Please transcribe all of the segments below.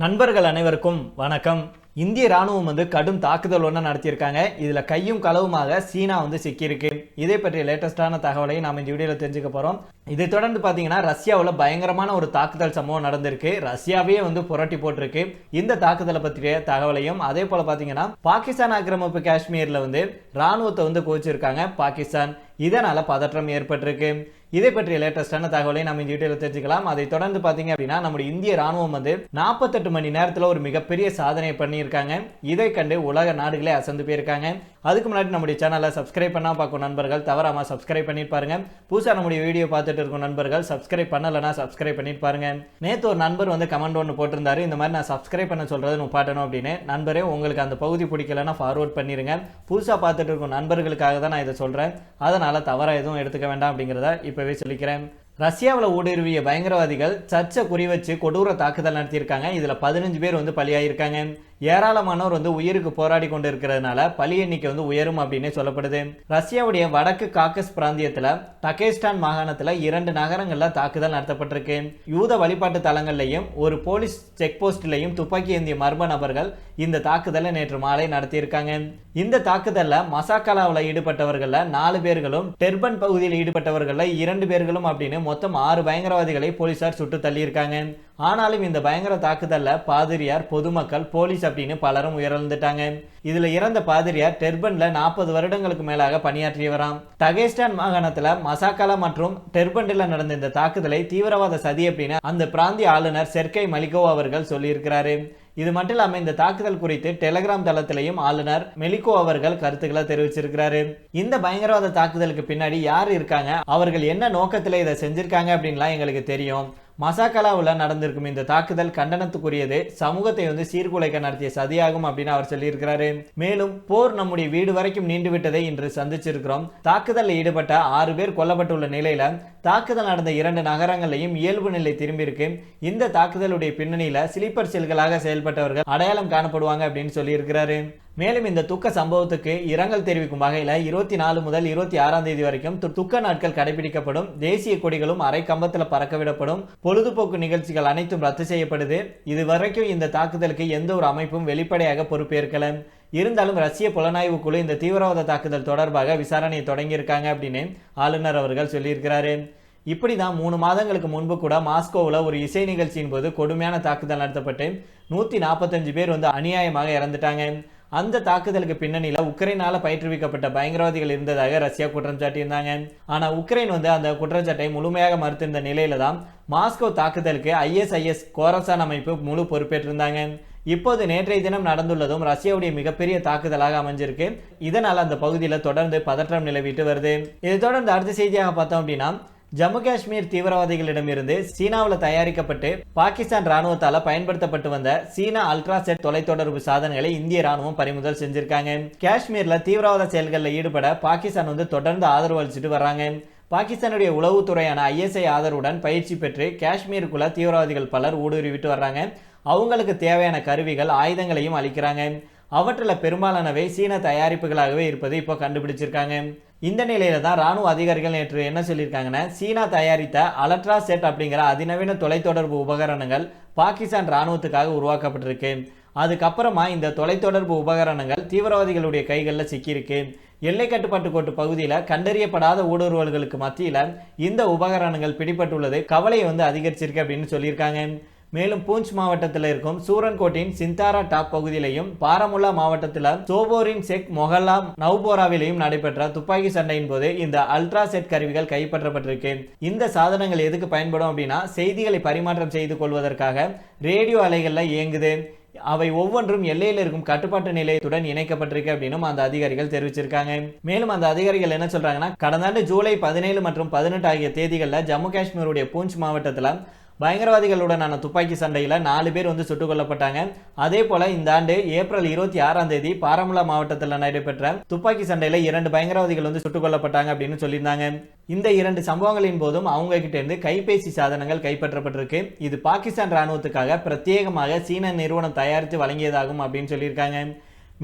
நண்பர்கள் அனைவருக்கும் வணக்கம். இந்திய ராணுவம் வந்து கடும் தாக்குதல் ஒன்று நடத்தியிருக்காங்க. இதில் கையும் களவுமாக சீனா வந்து சிக்கியிருக்கு. இதை பற்றிய லேட்டஸ்டான தகவலை நாம் இந்த வீடியோவில் தெரிஞ்சுக்க போகிறோம் இதை தொடர்ந்து பார்த்தீங்கன்னா ரஷ்யாவில் பயங்கரமான ஒரு தாக்குதல் சம்பவம் நடந்திருக்கு. ரஷ்யாவே வந்து புரட்டி போட்டிருக்கு. இந்த தாக்குதலை பற்றிய தகவலையும் அதே போல் பார்த்தீங்கன்னா பாகிஸ்தான் ஆக்கிரமிப்பு காஷ்மீரில் வந்து ராணுவத்தை வந்து குவிச்சிருக்காங்க பாகிஸ்தான். இதனால் பதற்றம் ஏற்பட்டிருக்கு. இதை பற்றிய லேட்டஸ்டான தகவலை நம்ம இந்த வீடியோவில் தெரிஞ்சுக்கலாம். அதை தொடர்ந்து பார்த்தீங்க அப்படின்னா நம்முடைய இந்திய ராணுவம் வந்து நாற்பத்தெட்டு மணி நேரத்தில் ஒரு மிகப்பெரிய சாதனை பண்ணியிருக்காங்க. இதை கண்டு உலக நாடுகளே அசந்து போயிருக்காங்க. அதுக்கு முன்னாடி நம்முடைய சேனலை சப்ஸ்கிரைப் பண்ணால் பார்க்கும் நண்பர்கள் தவறாமல் சப்ஸ்கிரைப் பண்ணிட்டு பாருங்க. புதுசாக நம்முடைய வீடியோ பார்த்துட்டு இருக்கும் நண்பர்கள் சப்ஸ்கிரைப் பண்ணலைன்னா சப்ஸ்கிரைப் பண்ணிட்டு பாருங்க. நேற்று ஒரு நண்பர் வந்து கமெண்ட் ஒன்று போட்டிருந்தாரு. இந்த மாதிரி நான் சப்ஸ்கிரைப் பண்ண சொல்கிறது நம்ம பாட்டணும் அப்படின்னு. நண்பரே உங்களுக்கு அந்த பகுதி பிடிக்கலன்னா ஃபார்வர்ட் பண்ணிருங்க. புதுசாக பார்த்துட்டு இருக்கும் நண்பர்களுக்காக தான் நான் இதை சொல்கிறேன் அதனால் தவறாக எதுவும் எடுத்துக்க வேண்டாம் அப்படிங்கிறத இப்போவே சொல்லிக்கிறேன். ரஷ்யாவில் ஊடுருவிய பயங்கரவாதிகள் சர்ச்சை குறி வச்சு கொடூர தாக்குதல் நடத்தியிருக்காங்க. இதில் பதினஞ்சு பேர் வந்து பலியாயிருக்காங்க. ஏராளமானோர் வந்து உயிருக்கு போராடி கொண்டு இருக்கிறதுனால பலி எண்ணிக்கை வந்து உயரும் அப்படின்னே சொல்லப்படுது. ரஷ்யாவுடைய வடக்கு காக்கஸ் பிராந்தியத்தில் டகேஸ்டான் மாகாணத்தில் இரண்டு நகரங்களில் தாக்குதல் நடத்தப்பட்டிருக்கு. யூத வழிபாட்டு தலங்கள்லையும் ஒரு போலீஸ் செக் போஸ்ட்லையும் துப்பாக்கி ஏந்திய மர்ம நபர்கள் இந்த தாக்குதலை நேற்று மாலை நடத்தியிருக்காங்க. இந்த தாக்குதலில் மசாக்கலாவில் ஈடுபட்டவர்களில் நாலு பேர்களும் டெர்பன் பகுதியில் ஈடுபட்டவர்களில் இரண்டு பேர்களும் அப்படின்னு மொத்தம் ஆறு பயங்கரவாதிகளை போலீசார் சுட்டு தள்ளியிருக்காங்க. ஆனாலும் இந்த பயங்கர தாக்குதல்ல பாதிரியார் பொதுமக்கள் போலீஸ் அப்படின்னு பலரும் உயிரிழந்துட்டாங்க இதுல இறந்த பாதிரியார் டெர்பன்ல நாற்பது வருடங்களுக்கு மேலாக பணியாற்றியவராம். தகேஸ்டான் மாகாணத்துல மசாக்கலா மற்றும் டெர்பண்டில் நடந்த இந்த தாக்குதலை தீவிரவாத சதி அப்படின்னு அந்த பிராந்திய ஆளுநர் செர்கை மலிகோ அவர்கள் சொல்லியிருக்கிறாரு. இது மட்டும் இல்லாம இந்த தாக்குதல் குறித்து டெலிகிராம் தளத்திலையும் ஆளுநர் மெலிகோ அவர்கள் கருத்துக்களை தெரிவிச்சிருக்கிறாரு. இந்த பயங்கரவாத தாக்குதலுக்கு பின்னாடி யார் இருக்காங்க? அவர்கள் என்ன நோக்கத்துல இதை செஞ்சிருக்காங்க அப்படின்லாம் எங்களுக்கு தெரியும். மசாக்கலாவில் நடந்திருக்கும் இந்த தாக்குதல் கண்டனத்துக்குரியது. சமூகத்தை வந்து சீர்குலைக்க நடத்திய சதியாகும் அப்படின்னு அவர் சொல்லியிருக்கிறாரு. மேலும் போர் நம்முடைய வீடு வரைக்கும் நீண்டு விட்டதை இன்று சந்திச்சிருக்கிறோம். தாக்குதலில் ஈடுபட்ட ஆறு பேர் கொல்லப்பட்டுள்ள நிலையில தாக்குதல் நடந்த இரண்டு நகரங்களையும் இயல்பு நிலை திரும்பியிருக்கு. இந்த தாக்குதலுடைய பின்னணியில ஸ்லீப்பர் செல்களாக செயல்பட்டவர்கள் அடையாளம் காணப்படுவாங்க அப்படின்னு சொல்லியிருக்கிறாரு. மேலும் இந்த துக்க சம்பவத்துக்கு இரங்கல் தெரிவிக்கும் வகையில் இருபத்தி நாலு முதல் இருபத்தி ஆறாம் தேதி வரைக்கும் து- துக்க நாட்கள் கடைபிடிக்கப்படும். தேசிய கொடிகளும் அரை கம்பத்தில் பறக்கவிடப்படும். பொழுதுபோக்கு நிகழ்ச்சிகள் அனைத்தும் ரத்து செய்யப்படுது. இதுவரைக்கும் இந்த தாக்குதலுக்கு எந்த ஒரு அமைப்பும் வெளிப்படையாக பொறுப்பேற்கல. இருந்தாலும் ரஷ்ய புலனாய்வு குழு இந்த தீவிரவாத தாக்குதல் தொடர்பாக விசாரணையை தொடங்கியிருக்காங்க அப்படின்னு ஆளுநர் அவர்கள் சொல்லியிருக்கிறாரு. இப்படி தான் மூணு மாதங்களுக்கு முன்பு கூட மாஸ்கோவில் ஒரு இசை நிகழ்ச்சியின் போது கொடுமையான தாக்குதல் நடத்தப்பட்டு நூற்றி நாற்பத்தஞ்சு பேர் வந்து அநியாயமாக இறந்துட்டாங்க. அந்த தாக்குதலுக்கு பின்னணியில் உக்ரைனால் பயிற்றுவிக்கப்பட்ட பயங்கரவாதிகள் இருந்ததாக ரஷ்யா குற்றம் சாட்டியிருந்தாங்க. ஆனால் உக்ரைன் வந்து அந்த குற்றச்சாட்டை முழுமையாக மறுத்திருந்த நிலையில தான் மாஸ்கோ தாக்குதலுக்கு ஐஎஸ்ஐஎஸ் கோரசான் அமைப்பு முழு பொறுப்பேற்றிருந்தாங்க. இப்போது நேற்றைய தினம் நடந்துள்ளதும் ரஷ்யாவுடைய மிகப்பெரிய தாக்குதலாக அமைஞ்சிருக்கு. இதனால் அந்த பகுதியில் தொடர்ந்து பதற்றம் நிலவிட்டு வருது. இதை தொடர்ந்து அடுத்த செய்தியாக பார்த்தோம் அப்படின்னா ஜம்மு காஷ்மீர் தீவிரவாதிகளிடமிருந்து சீனாவில் தயாரிக்கப்பட்டு பாகிஸ்தான் ராணுவத்தால் பயன்படுத்தப்பட்டு வந்த சீனா அல்ட்ராசெட் தொலைத்தொடர்பு சாதனங்களை இந்திய ராணுவம் பறிமுதல் செஞ்சிருக்காங்க. காஷ்மீர்ல தீவிரவாத செயல்களில் ஈடுபட பாகிஸ்தான் வந்து தொடர்ந்து ஆதரவு அளிச்சுட்டு வர்றாங்க. பாகிஸ்தானுடைய உளவுத்துறையான ஐஎஸ்ஐ ஆதரவுடன் பயிற்சி பெற்று காஷ்மீருக்குள்ள தீவிரவாதிகள் பலர் ஊடுருவிட்டு வர்றாங்க. அவங்களுக்கு தேவையான கருவிகள் ஆயுதங்களையும் அளிக்கிறாங்க. அவற்றில் பெரும்பாலானவை சீன தயாரிப்புகளாகவே இருப்பது இப்போ கண்டுபிடிச்சிருக்காங்க. இந்த நிலையில தான் ராணுவ அதிகாரிகள் நேற்று என்ன சொல்லியிருக்காங்கன்னா சீனா தயாரித்த அலட்ரா செட் அப்படிங்கிற அதிநவீன தொலைத்தொடர்பு உபகரணங்கள் பாகிஸ்தான் ராணுவத்துக்காக உருவாக்கப்பட்டிருக்கு. அதுக்கப்புறமா இந்த தொலைத்தொடர்பு உபகரணங்கள் தீவிரவாதிகளுடைய கைகளில் சிக்கியிருக்கு. எல்லை கட்டுப்பாட்டு கோட்டு பகுதியில் கண்டறியப்படாத ஊடுருவல்களுக்கு மத்தியில் இந்த உபகரணங்கள் பிடிபட்டுள்ளது கவலையை வந்து அதிகரிச்சிருக்கு அப்படின்னு சொல்லியிருக்காங்க. மேலும் பூஞ்ச் மாவட்டத்தில் இருக்கும் சூரன்கோட்டின் சிந்தாரா டாப் பகுதியிலையும் பாரமுல்லா மாவட்டத்தில் சோபோரின் செக் மொஹல்லா நவ்போராவிலையும் நடைபெற்ற துப்பாக்கி சண்டையின் போது இந்த அல்ட்ரா செட் கருவிகள் கைப்பற்றப்பட்டிருக்கு. இந்த சாதனங்கள் எதுக்கு பயன்படும் அப்படின்னா செய்திகளை பரிமாற்றம் செய்து கொள்வதற்காக ரேடியோ அலைகளில் இயங்குது. அவை ஒவ்வொன்றும் எல்லையில் இருக்கும் கட்டுப்பாட்டு நிலையத்துடன் இணைக்கப்பட்டிருக்கு அப்படின்னும் அந்த அதிகாரிகள் தெரிவிச்சிருக்காங்க. மேலும் அந்த அதிகாரிகள் என்ன சொல்றாங்கன்னா கடந்த ஆண்டு ஜூலை பதினேழு மற்றும் பதினெட்டு ஆகிய தேதிகளில் ஜம்மு காஷ்மீருடைய பூஞ்ச் மாவட்டத்தில் பயங்கரவாதிகளுடனான துப்பாக்கி சண்டையில் நாலு பேர் வந்து சுட்டுக் கொல்லப்பட்டாங்க. அதே போல இந்த ஆண்டு ஏப்ரல் இருபத்தி ஆறாம் தேதி பாரமுல்லா மாவட்டத்தில் நடைபெற்ற துப்பாக்கி சண்டையில் இரண்டு பயங்கரவாதிகள் வந்து சுட்டுக் கொல்லப்பட்டாங்க அப்படின்னு சொல்லியிருந்தாங்க. இந்த இரண்டு சம்பவங்களின் போதும் அவங்க கிட்ட இருந்து கைபேசி சாதனங்கள் கைப்பற்றப்பட்டிருக்கு. இது பாகிஸ்தான் ராணுவத்துக்காக பிரத்யேகமாக சீன நிறுவனம் தயாரித்து வழங்கியதாகும் அப்படின்னு சொல்லியிருக்காங்க.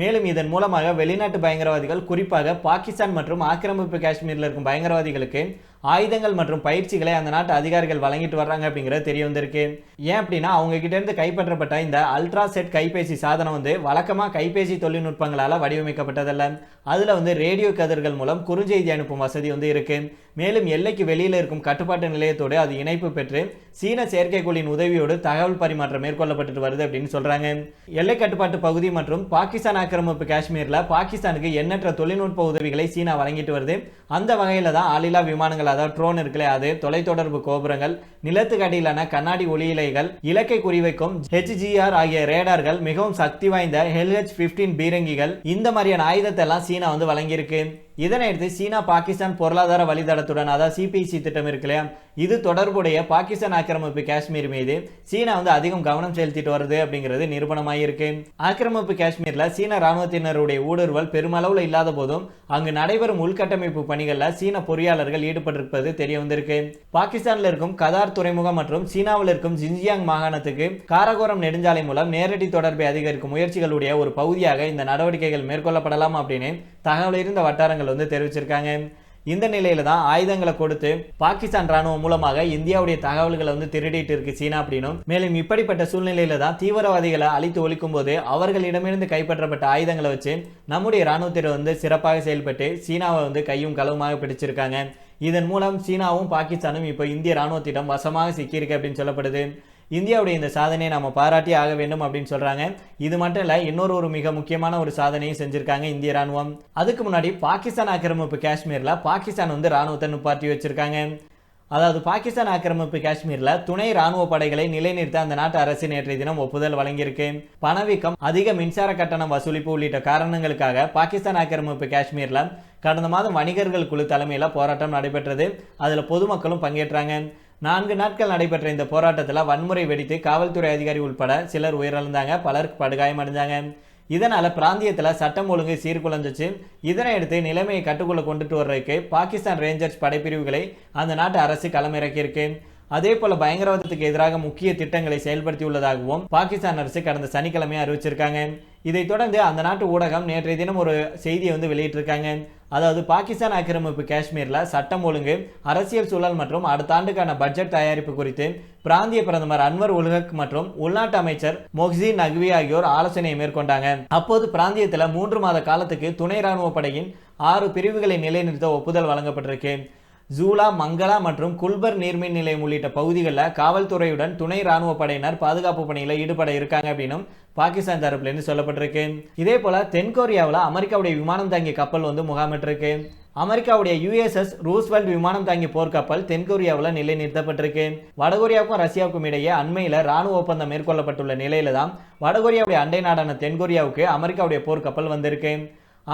மேலும் இதன் மூலமாக வெளிநாட்டு பயங்கரவாதிகள் குறிப்பாக பாகிஸ்தான் மற்றும் ஆக்கிரமிப்பு காஷ்மீரில் இருக்கும் பயங்கரவாதிகளுக்கு ஆயுதங்கள் மற்றும் பயிற்சிகளை அந்த நாட்டு அதிகாரிகள் வழங்கிட்டு வர்றாங்க அப்படிங்கிறது தெரிய வந்திருக்கு. ஏன் அப்படின்னா அவங்க கிட்டேருந்து கைப்பற்றப்பட்ட இந்த அல்ட்ரா செட் கைபேசி சாதனம் வந்து வழக்கமாக கைபேசி தொழில்நுட்பங்களால் வடிவமைக்கப்பட்டதல்ல. அதில் வந்து ரேடியோ கதிர்கள் மூலம் குறுஞ்செய்தி அனுப்பும் வசதி வந்து இருக்கு. மேலும் எல்லைக்கு வெளியில் இருக்கும் கட்டுப்பாட்டு நிலையத்தோடு அது இணைப்பு பெற்று சீன செயற்கைக்கோளின் உதவியோடு தகவல் பரிமாற்றம் மேற்கொள்ளப்பட்டு வருது அப்படின்னு சொல்றாங்க. எல்லை கட்டுப்பாட்டு பகுதி மற்றும் பாகிஸ்தான் ஆக்கிரமிப்பு காஷ்மீரில் பாகிஸ்தானுக்கு எண்ணற்ற தொழில்நுட்ப உதவிகளை சீனா வழங்கிட்டு வருது. அந்த வகையில் தான் ஆளில்லா விமானங்கள் அதாவது ட்ரோன் இருக்குல்ல அது தொலைத்தொடர்பு கோபுரங்கள் நிலத்துக்கு அடியிலான கண்ணாடி ஒளியிலைகள் இலக்கை குறிவைக்கும் ஹெச்ஜிஆர் ஆகிய ரேடார்கள் மிகவும் சக்தி வாய்ந்த ஹெல்ஹெச் பிப்டீன் பீரங்கிகள். இந்த மாதிரியான ஆயுதத்தை எல்லாம் சீனா வந்து வழங்கியிருக்கு. இதனை அடுத்து சீனா பாகிஸ்தான் பொருளாதார வழித்தடத்துடன் அதாவது சிபிசி திட்டம் இருக்கு இல்லையா? இது தொடர்புடைய பாகிஸ்தான் ஆக்கிரமிப்பு காஷ்மீர் மீது சீனா வந்து அதிகம் கவனம் செலுத்திட்டு வருது அப்படிங்கிறது நிரூபணமாயிருக்கு ஆக்கிரமிப்பு காஷ்மீர்ல சீன ராணுவத்தினருடைய ஊடுருவல் பெருமளவுல இல்லாத போதும் அங்கு நடைபெறும் உள்கட்டமைப்பு பணிகளில் சீன பொறியாளர்கள் ஈடுபட்டிருப்பது தெரிய வந்திருக்கு. பாகிஸ்தானில் இருக்கும் கதார் துறைமுகம் மற்றும் சீனாவில் இருக்கும் ஜின்ஜியாங் மாகாணத்துக்கு காரகோரம் நெடுஞ்சாலை மூலம் நேரடி தொடர்பை அதிகரிக்கும் முயற்சிகளுடைய ஒரு பகுதியாக இந்த நடவடிக்கைகள் மேற்கொள்ளப்படலாம் அப்படின்னு தகவல் இருந்த வட்டாரங்கள் வந்து தெரிவிச்சிருக்காங்க. இந்த நிலையில தான் ஆயுதங்களை கொடுத்து பாகிஸ்தான் ராணுவம் மூலமாக இந்தியாவுடைய தகவல்களை வந்து திருடிட்டு இருக்கு சீனா அப்படின்னும். மேலும் இப்படிப்பட்ட சூழ்நிலையில தான் தீவிரவாதிகளை அழித்து ஒழிக்கும் போது அவர்களிடமிருந்து கைப்பற்றப்பட்ட ஆயுதங்களை வச்சு நம்முடைய ராணுவத்தினர் வந்து சிறப்பாக செயல்பட்டு சீனாவை வந்து கையும் களவுமாக பிடிச்சிருக்காங்க. இதன் மூலம் சீனாவும் பாகிஸ்தானும் இப்போ இந்திய ராணுவத்திடம் வசமாக சிக்கியிருக்கு அப்படின்னு சொல்லப்படுது. இந்தியாவுடைய இந்த சாதனையை நம்ம பாராட்டி ஆக வேண்டும் அப்படின்னு சொல்கிறாங்க இது மட்டும் இல்லை இன்னொரு ஒரு மிக முக்கியமான ஒரு சாதனையும் செஞ்சுருக்காங்க இந்திய ராணுவம். அதுக்கு முன்னாடி பாகிஸ்தான் ஆக்கிரமிப்பு காஷ்மீரில் பாகிஸ்தான் வந்து ராணுவத்தை நிப்பாட்டி வச்சிருக்காங்க. அதாவது பாகிஸ்தான் ஆக்கிரமிப்பு காஷ்மீரில் துணை ராணுவ படைகளை நிலைநிறுத்த அந்த நாட்டு அரசு நேற்றைய தினம் ஒப்புதல் வழங்கியிருக்கு. பணவீக்கம் அதிக மின்சார கட்டணம் வசூலிப்பு உள்ளிட்ட காரணங்களுக்காக பாகிஸ்தான் ஆக்கிரமிப்பு காஷ்மீரில் கடந்த மாதம் வணிகர்கள் குழு தலைமையில் போராட்டம் நடைபெற்றது. அதில் பொதுமக்களும் பங்கேற்றாங்க. நான்கு நாட்கள் நடைபெற்ற இந்த போராட்டத்தில் வன்முறை வெடித்து காவல்துறை அதிகாரி உட்பட சிலர் உயிரிழந்தாங்க பலர் படுகாயமடைஞ்சாங்க இதனால் பிராந்தியத்தில் சட்டம் ஒழுங்கு சீர்குலைஞ்சிச்சு. இதனை அடுத்து நிலைமையை கட்டுக்குள்ளே கொண்டுட்டு வர்றதுக்கு பாகிஸ்தான் ரேஞ்சர்ஸ் படைப்பிரிவுகளை அந்த நாட்டு அரசு களமிறக்கியிருக்கு. அதே போல பயங்கரவாதத்துக்கு எதிராக முக்கிய திட்டங்களை செயல்படுத்தியுள்ளதாகவும் பாகிஸ்தான் அரசு கடந்த சனிக்கிழமை அறிவிச்சிருக்காங்க. இதைத் தொடர்ந்து அந்த நாட்டு ஊடகம் நேற்றைய தினம் ஒரு செய்தியை வந்து வெளியிட்டிருக்காங்க. அதாவது பாகிஸ்தான் ஆக்கிரமிப்பு காஷ்மீரில் சட்டம் ஒழுங்கு அரசியல் சூழல் மற்றும் அடுத்த ஆண்டுக்கான பட்ஜெட் தயாரிப்பு குறித்து பிராந்திய பிரதமர் அன்வர் உல்ஹக் மற்றும் உள்நாட்டு அமைச்சர் மொஹ்சின் நக்வி ஆகியோர் ஆலோசனையை மேற்கொண்டாங்க. அப்போது பிராந்தியத்தில் மூன்று மாத காலத்துக்கு துணை ராணுவ படையின் ஆறு பிரிவுகளை நிலைநிறுத்த ஒப்புதல் வழங்கப்பட்டிருக்கு. ஜூலா மங்களா மற்றும் குல்பர் நீர்மின் நிலையம் உள்ளிட்ட பகுதிகளில் காவல்துறையுடன் துணை ராணுவ படையினர் பாதுகாப்பு பணியில் ஈடுபட இருக்காங்க அப்படின்னும் பாகிஸ்தான் தரப்புலேருந்து சொல்லப்பட்டிருக்கு. இதே போல தென்கொரியாவில் அமெரிக்காவுடைய விமானம் தாங்கிய கப்பல் வந்து முகாமிட்டிருக்கு. அமெரிக்காவுடைய யுஎஸ்எஸ் ரூஸ்வெல்ட் விமானம் தாங்கிய போர்க்கப்பல் தென்கொரியாவில் நிலை நிறுத்தப்பட்டிருக்கு வடகொரியாவுக்கும் ரஷ்யாவுக்கும் இடையே அண்மையில் ராணுவ ஒப்பந்தம் மேற்கொள்ளப்பட்டுள்ள நிலையில தான் வடகொரியாவுடைய அண்டை நாடான தென்கொரியாவுக்கு அமெரிக்காவுடைய போர்க்கப்பல் வந்திருக்கு.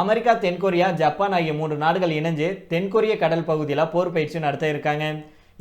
அமெரிக்கா தென்கொரியா ஜப்பான் ஆகிய மூன்று நாடுகள் இணைஞ்சு தென்கொரிய கடல் பகுதியில் போர் பயிற்சி நடத்த இருக்காங்க.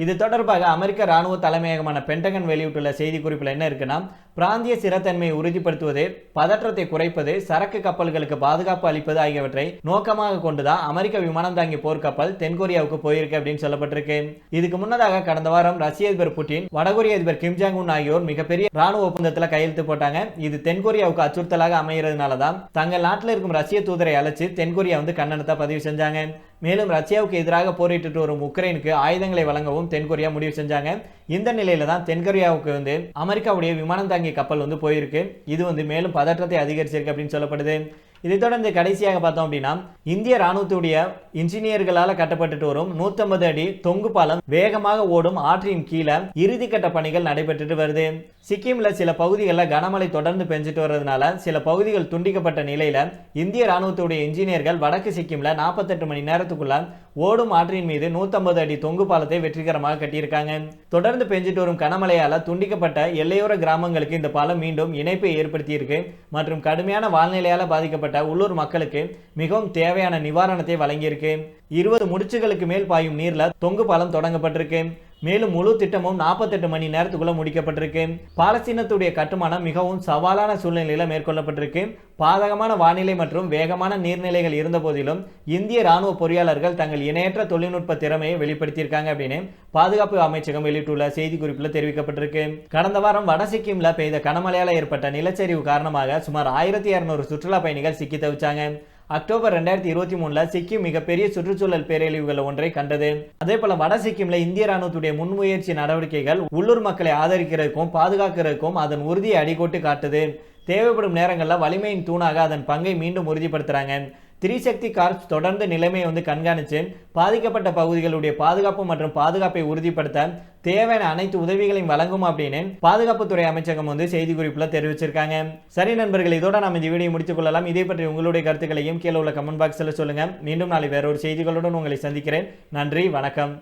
இது தொடர்பாக அமெரிக்க ராணுவ தலைமையகமான பென்டகன் வெளியிட்டுள்ள செய்திக்குறிப்பில் என்ன இருக்குன்னா பிராந்திய சிறத்தன்மையை உறுதிப்படுத்துவது பதற்றத்தை குறைப்பது சரக்கு கப்பல்களுக்கு பாதுகாப்பு அளிப்பது ஆகியவற்றை நோக்கமாக கொண்டுதான் அமெரிக்க விமானம் தாங்கி போர்க்கப்பல் தென்கொரியாவுக்கு போயிருக்கு அப்படின்னு சொல்லப்பட்டிருக்கு. இதுக்கு முன்னதாக கடந்த வாரம் ரஷ்ய அதிபர் புட்டின் வடகொரிய அதிபர் கிம் ஜாங் உன் ஆகியோர் மிகப்பெரிய ராணுவ ஒப்பந்தத்தில் கையெழுத்து போட்டாங்க. இது தென்கொரியாவுக்கு அச்சுறுத்தலாக அமைகிறதுனால தான் தங்கள் நாட்டில் இருக்கும் ரஷ்ய தூதரை அழைச்சு தென்கொரியா வந்து கண்டனத்தை பதிவு செஞ்சாங்க. மேலும் ரஷ்யாவுக்கு எதிராக போரிட்டு வரும் உக்ரைனுக்கு ஆயுதங்களை வழங்கவும் தென்கொரியா முடிவு செஞ்சாங்க. இந்த நிலையில தான் தென்கொரியாவுக்கு வந்து அமெரிக்காவுடைய விமானம் தாங்கிய கப்பல் வந்து போயிருக்கு. இது வந்து மேலும் பதற்றத்தை அதிகரிச்சிருக்கு அப்படின்னு சொல்லப்படுது. இதை தொடர்ந்து கடைசியாக பார்த்தோம் அப்படின்னா இந்திய ராணுவத்துடைய இன்ஜினியர்களால் கட்டப்பட்டுட்டு வரும் 150 அடி தொங்கு பாலம் வேகமாக ஓடும் ஆற்றின் கீழே இறுதிக்கட்ட பணிகள் நடைபெற்றுட்டு வருது. சிக்கிம்ல சில பகுதிகளில் கனமழை தொடர்ந்து பெஞ்சிட்டு வர்றதுனால சில பகுதிகள் துண்டிக்கப்பட்ட நிலையில இந்திய ராணுவத்துடைய இன்ஜினியர்கள் வடக்கு சிக்கிம்ல 48 மணி நேரத்துக்குள்ள ஓடும் ஆற்றின் மீது 150 அடி தொங்கு பாலத்தை வெற்றிகரமாக கட்டியிருக்காங்க. தொடர்ந்து பெஞ்சிட்டு வரும் கனமழையால துண்டிக்கப்பட்ட எல்லையோர கிராமங்களுக்கு இந்த பாலம் மீண்டும் இணைப்பை ஏற்படுத்தியிருக்கு. மற்றும் கடுமையான வாழ்நிலையால பாதிக்கப்பட்ட உள்ளூர் மக்களுக்கு மிகவும் தேவையான நிவாரணத்தை வழங்கியிருக்கு. இருபது முடிச்சுகளுக்கு மேல் பாயும் நீர்ல தொங்கு பாலம் தொடங்கப்பட்டிருக்கு. மேலும் முழு திட்டமும் 48 மணி நேரத்துக்குள்ள முடிக்கப்பட்டிருக்கு. பாலஸ்தீனத்துடைய கட்டுமானம் மிகவும் சவாலான சூழ்நிலையில் மேற்கொள்ளப்பட்டிருக்கு. பாதகமான வானிலை மற்றும் வேகமான நீர்நிலைகள் இருந்த போதிலும் இந்திய ராணுவ பொறியாளர்கள் தங்கள் இணையற்ற தொழில்நுட்ப திறமையை வெளிப்படுத்தியிருக்காங்க அப்படின்னு பாதுகாப்பு அமைச்சகம் வெளியிட்டுள்ள செய்திக்குறிப்பில் தெரிவிக்கப்பட்டிருக்கு. கடந்த வாரம் வட சிக்கிம்ல பெய்த கனமழையால் ஏற்பட்ட நிலச்சரிவு காரணமாக சுமார் ஆயிரத்தி இரநூறு சுற்றுலா பயணிகள் சிக்கி தவிச்சாங்க. அக்டோபர் ரெண்டாயிரத்தி இருபத்தி மூணுல சிக்கிம் மிகப்பெரிய சுற்றுச்சூழல் பேரழிவுகள் ஒன்றை கண்டது. அதே போல வட சிக்கிம்ல இந்திய ராணுவத்துடைய முன்முயற்சி நடவடிக்கைகள் உள்ளூர் மக்களை ஆதரிக்கிறதுக்கும் பாதுகாக்கிறதுக்கும் அதன் உறுதியை அடிக்கோட்டு காட்டுது. தேவைப்படும் நேரங்களில் வலிமையின் தூணாக அதன் பங்கை மீண்டும் உறுதிப்படுத்துறாங்க. திரிசக்தி கார்ப்ஸ் தொடர்ந்து நிலைமையை வந்து கண்காணித்து பாதிக்கப்பட்ட பகுதிகளுடைய பாதுகாப்பு மற்றும் பாதுகாப்பை உறுதிப்படுத்த தேவையான அனைத்து உதவிகளையும் வழங்கும் அப்படின்னு பாதுகாப்புத்துறை அமைச்சகம் வந்து செய்திக்குறிப்பில் தெரிவிச்சிருக்காங்க. சரி நண்பர்கள் இதோட நம்ம இந்த வீடியோ முடித்துக் கொள்ளலாம். இதே பற்றி உங்களுடைய கருத்துக்களையும் கீழே உள்ள கமெண்ட் பாக்ஸில் சொல்லுங்கள் மீண்டும் நாளை வேறொரு செய்திகளுடன் உங்களை சந்திக்கிறேன். நன்றி வணக்கம்.